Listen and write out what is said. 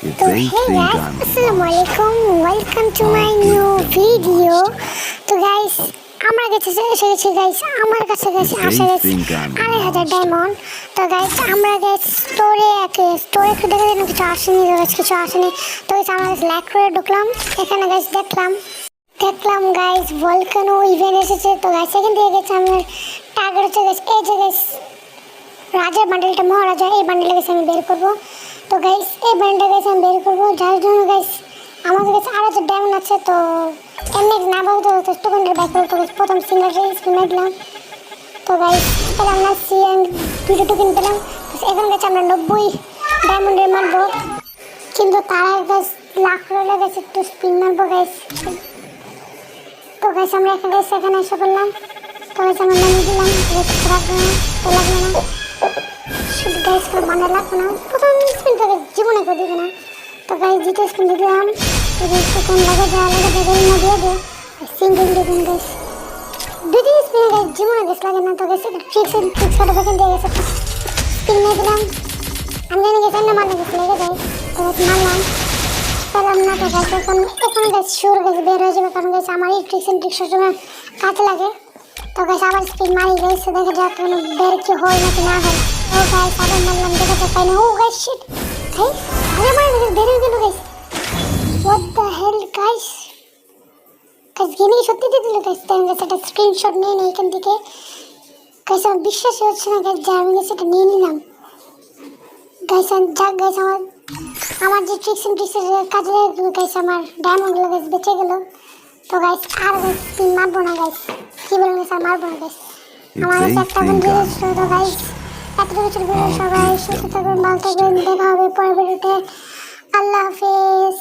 If তো they hey think guys I'm আসসালামু আলাইকুম welcome to my new video তো গাইস আমরা গেছি এসে গেছি গাইস আমার কাছে গেছে আসে গেছে আড়াই হাজার ডায়মন্ড তো গাইস আমরা গাইস স্টোরে একে স্টোরে একটু দেখে দিলাম কিছু আসেনি গাইস কিছু আসেনি তো গাইস আমরা গাইস করে ঢুকলাম এখানে গাইস দেখলাম দেখলাম গাইস ভলকানো ইভেন্ট এসেছে তো গাইস এখান থেকে গেছে আমার টার্গেট হচ্ছে গাইস এই যে গাইস রাজার বান্ডেলটা মহারাজা এই বান্ডেলটা গেছে আমি বের করব তো গাইস এই বান্ডেলটা গেছে আমি বের করব। যার জন্য গাইস আমাদের কাছে আরও যে ডায়মন্ড আছে, তো এমনি না বলতে হতো টোকেনটা ব্যাক করতে গাইস প্রথম সিঙ্গেল স্ক্রিন দিলাম। তো গাইস পেলাম না সি এন্ড দুটো টোকেন পেলাম। তো এখন গেছে আমরা নব্বই ডায়মন্ডের মারবো কিন্তু তারা গাছ লাখ রয়ে গেছে একটু স্পিন মারবো গাইস তো গাইস আমরা এখানে এসে এখানে এসে পড়লাম। তো গাইস আমরা নামিয়ে দিলাম। গাইস রাখব না। তো লাগবে না শুধু গাইস করে বানা লাগবে না। প্রথম স্পিন থেকে জীবনে করে দিবে না। তো দ্বিতীয় স্পিন দিয়ে দিলাম তখন লাগে দেওয়া লাগে দেওয়া না দিয়ে দে সিঙ্গেল দিয়ে দিন গাইস তিন স্পিনে গাইস জীবনে গাইস লাগে না। তো একটা ট্রিক্স ট্রিক্স কাটা দেখেন দিয়ে গেছে। স্পিন নিয়ে আমি জানি গেছে না মারলে গেছে লেগে যায়। তো গাইস মারলাম। পেলাম না। তো গাইস এখন এখন গাইস শিওর গাইস বের হয়ে যাবে। কারণ গাইস আমার এই ট্রিক্স এন্ড ট্রিক্স সময় কাজে লাগে। তো গাইস আবার স্পিন মারি গাইস দেখা যাক কোনো বের কি হয় নাকি না হয় ও গাইস আবার মারলাম দেখা যাক তাই না ও গাইস শিট গাইস আরে মারি গাইস বের হয়ে গেল guys what the hell guys guys gaming সত্যি দিয়ে দিল গাইস তাই গাইস একটা স্ক্রিনশট নিয়ে নিই এখান থেকে গাইস আমার বিশ্বাসই হচ্ছে না গাইস যে আমি গাইস এটা নিয়ে নিলাম গাইস যাক গাইস আমার আমার যে ট্রিক্স এন্ড ট্রিক্সের কাজে লাগল গাইস আমার ডায়মন্ডগুলো গাইস বেঁচে গেল তো গাইস আর গাইস স্পিন মারবো না গাইস কি বলেন স্যার মারবো না আমার একটা বন্ধু ছিল তো গাইস এতটুকু ভিডিও সবাই সুস্থ থাকবেন ভালো থাকবেন দেখা হবে পরের ভিডিওতে আল্লাহ হাফেজ।